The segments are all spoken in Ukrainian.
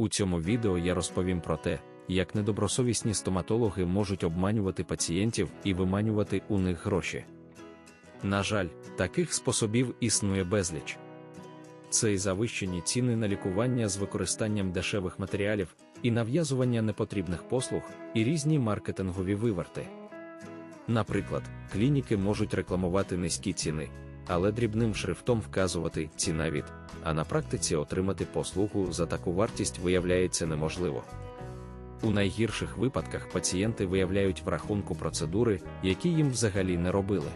У цьому відео я розповім про те, як недобросовісні стоматологи можуть обманювати пацієнтів і виманювати у них гроші. На жаль, таких способів існує безліч. Це і завищені ціни на лікування з використанням дешевих матеріалів, і нав'язування непотрібних послуг, і різні маркетингові виверти. Наприклад, клініки можуть рекламувати низькі ціни, але дрібним шрифтом вказувати ціна від, а на практиці отримати послугу за таку вартість виявляється неможливо. У найгірших випадках пацієнти виявляють в рахунку процедури, які їм взагалі не робили.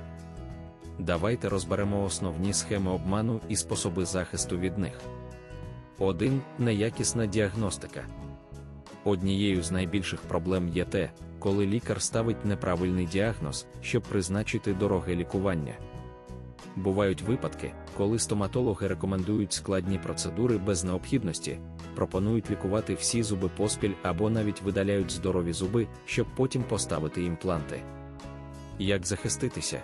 Давайте розберемо основні схеми обману і способи захисту від них. 1. Неякісна діагностика. Однією з найбільших проблем є те, коли лікар ставить неправильний діагноз, щоб призначити дороге лікування. Бувають випадки, коли стоматологи рекомендують складні процедури без необхідності, пропонують лікувати всі зуби поспіль або навіть видаляють здорові зуби, щоб потім поставити імпланти. Як захиститися?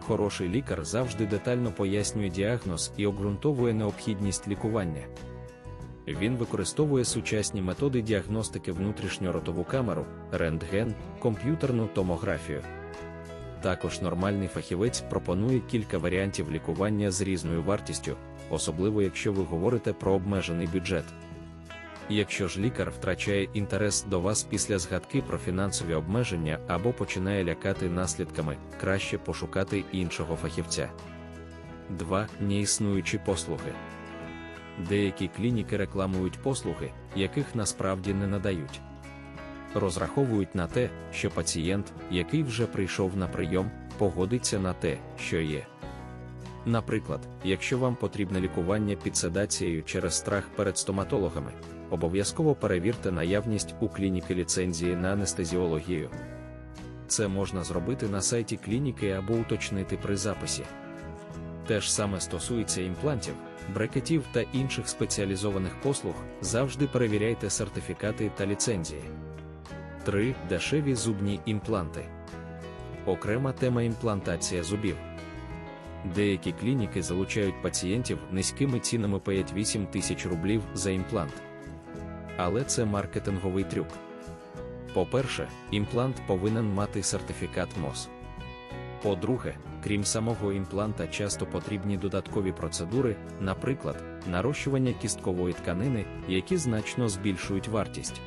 Хороший лікар завжди детально пояснює діагноз і обґрунтовує необхідність лікування. Він використовує сучасні методи діагностики внутрішньоротову камеру, рентген, комп'ютерну томографію. Також нормальний фахівець пропонує кілька варіантів лікування з різною вартістю, особливо якщо ви говорите про обмежений бюджет. Якщо ж лікар втрачає інтерес до вас після згадки про фінансові обмеження або починає лякати наслідками, краще пошукати іншого фахівця. 2. Неіснуючі послуги. Деякі клініки рекламують послуги, яких насправді не надають. Розраховують на те, що пацієнт, який вже прийшов на прийом, погодиться на те, що є. Наприклад, якщо вам потрібне лікування під седацією через страх перед стоматологами, обов'язково перевірте наявність у клініки ліцензії на анестезіологію. Це можна зробити на сайті клініки або уточнити при записі. Те ж саме стосується імплантів, брекетів та інших спеціалізованих послуг, завжди перевіряйте сертифікати та ліцензії. 3. Дешеві зубні імпланти. Окрема тема імплантація зубів. Деякі клініки залучають пацієнтів низькими цінами 5-8 тисяч рублів за імплант. Але це маркетинговий трюк. По-перше, імплант повинен мати сертифікат МОЗ. По-друге, крім самого імпланта, часто потрібні додаткові процедури, наприклад, нарощування кісткової тканини, які значно збільшують вартість.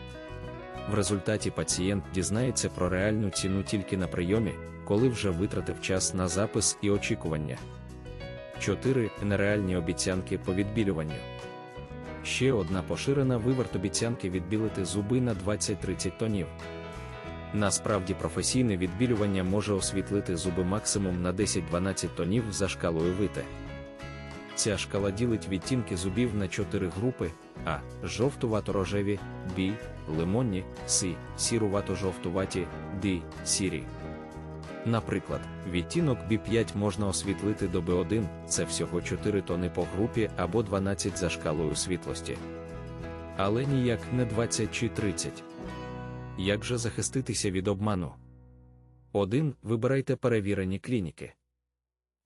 В результаті пацієнт дізнається про реальну ціну тільки на прийомі, коли вже витратив час на запис і очікування. 4. Нереальні обіцянки по відбілюванню. Ще одна поширена виверт обіцянки відбілити зуби на 20-30 тонів. Насправді професійне відбілювання може освітлити зуби максимум на 10-12 тонів за шкалою вите. Ця шкала ділить відтінки зубів на 4 групи: А. Жовтувато-рожеві, Б. Лимонні, С. Сірувато-жовтуваті, Д. Сірі. Наприклад, відтінок B5 можна освітлити до B1, це всього 4 тони по групі або 12 за шкалою світлості. Але ніяк не 20 чи 30. Як же захиститися від обману? 1. Вибирайте перевірені клініки.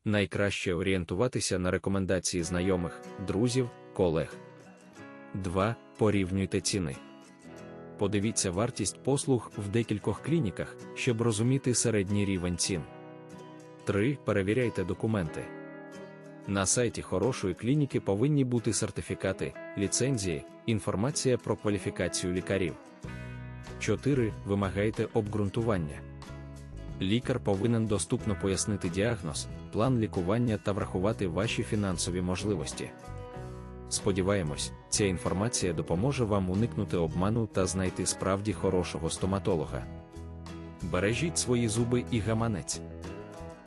Найкраще орієнтуватися на рекомендації знайомих, друзів, колег. 2. Порівнюйте ціни. Подивіться вартість послуг в декількох клініках, щоб розуміти середній рівень цін. 3. Перевіряйте документи. На сайті хорошої клініки повинні бути сертифікати, ліцензії, інформація про кваліфікацію лікарів. 4. Вимагайте обґрунтування. Лікар повинен доступно пояснити діагноз, план лікування та врахувати ваші фінансові можливості. Сподіваємось, ця інформація допоможе вам уникнути обману та знайти справді хорошого стоматолога. Бережіть свої зуби і гаманець.